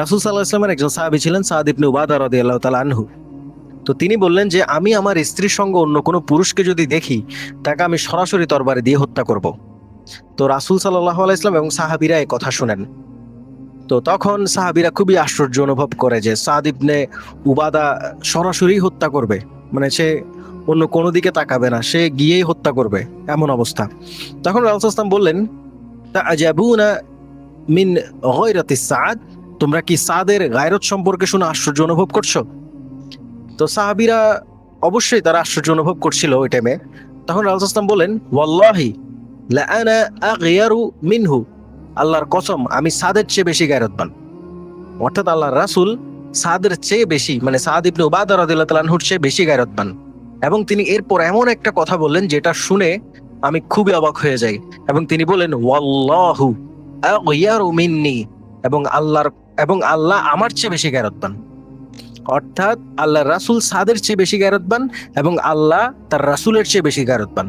রাসুল সাল্লাহ ইসলামের একজন সাহাবি ছিলেন সাদ ইবনে উবাদা রদি আল্লাহ তালা আনহু। তো তিনি বললেন যে, আমি আমার স্ত্রীর সঙ্গে অন্য কোনো পুরুষকে যদি দেখি, তাকে আমি সরাসরি তরবারে দিয়ে হত্যা করব। তো রাসুল সাল্লাহ আলাইসলাম এবং সাহাবিরা এই কথা শুনেন। তো তখন সাহাবিরা খুবই আশ্চর্য অনুভব করে যে, সাদ ইবনে উবাদা সরাসরি হত্যা করবে। মানে সে অন্য কোনো দিকে তাকাবে না, সে গিয়েই হত্যা করবে, এমন অবস্থা। তখন রাসুলাম বললেন তা আজাবুনা মিন গয়রাতি সাদ? তোমরা কি সাদের গায়রত সম্পর্কে শুনে আশ্চর্য অনুভব করছ? তো সাহাবিরা অবশ্যই তারা আশ্চর্য অনুভব করছিল ওই টাইমে তখন রাসুলাম বলেন, ওয়াল্লাহি মিনহু। আল্লাহর কসম, আমি সাদের চেয়ে বেশি গায়রতবান। অর্থাৎ আল্লাহর রাসূল সাদের চেয়ে বেশি মানে সাদ ইবনে উবাদা রাদিয়াল্লাহু চেয়ে বেশি গায়রতবান। এবং তিনি এরপর এমন একটা কথা বললেন, যেটা শুনে আমি খুবই অবাক হয়ে যাই। এবং তিনি বলেন, ওয়াল্লাহু মিন্নি। এবং আল্লাহর এবং আল্লাহ আমার চেয়ে বেশি গায়রতবান। অর্থাৎ আল্লাহ রাসুল সাদের চেয়ে বেশি গায়রতবান এবং আল্লাহ তার রাসুলের চেয়ে বেশি গায়রতবান।